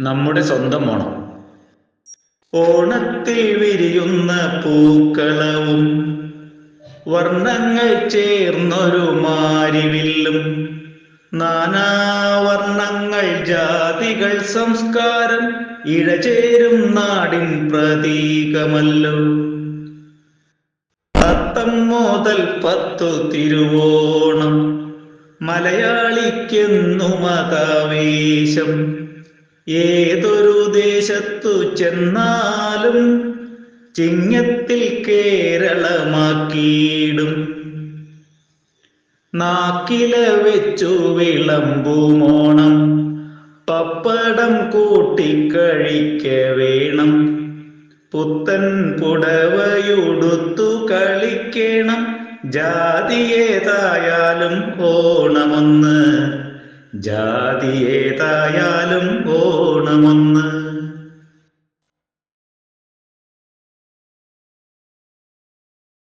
നമ്മുടെ സ്വന്തം ഓണം. ഓണത്തിൽ വിരിയുന്ന പൂക്കളവും വർണങ്ങൾ ചേർന്നൊരു മാരിവില്ലും. നാനാവർണങ്ങൾ ജാതികൾ സംസ്കാരം ഇഴചേരും നാടിൻ പ്രതീകമല്ലോ. അത്തം മുതൽ പത്തു തിരുവോണം മലയാളിക്കെന്നു മതാവേശം. ഏതൊരു ദേശത്തു ചെന്നാലും ചിങ്ങത്തിൽ കേരളമാക്കിയിടും. നാക്കില വെച്ചു വിളമ്പുമോണം പപ്പടം കൂട്ടിക്കഴിക്ക വേണം. പുത്തൻ പുടവയുടുത്തു കളിക്കണം ജാതിയേതായാലും ഓണമൊന്ന്. ജാതിയേതായാലും ഓണമൊന്ന്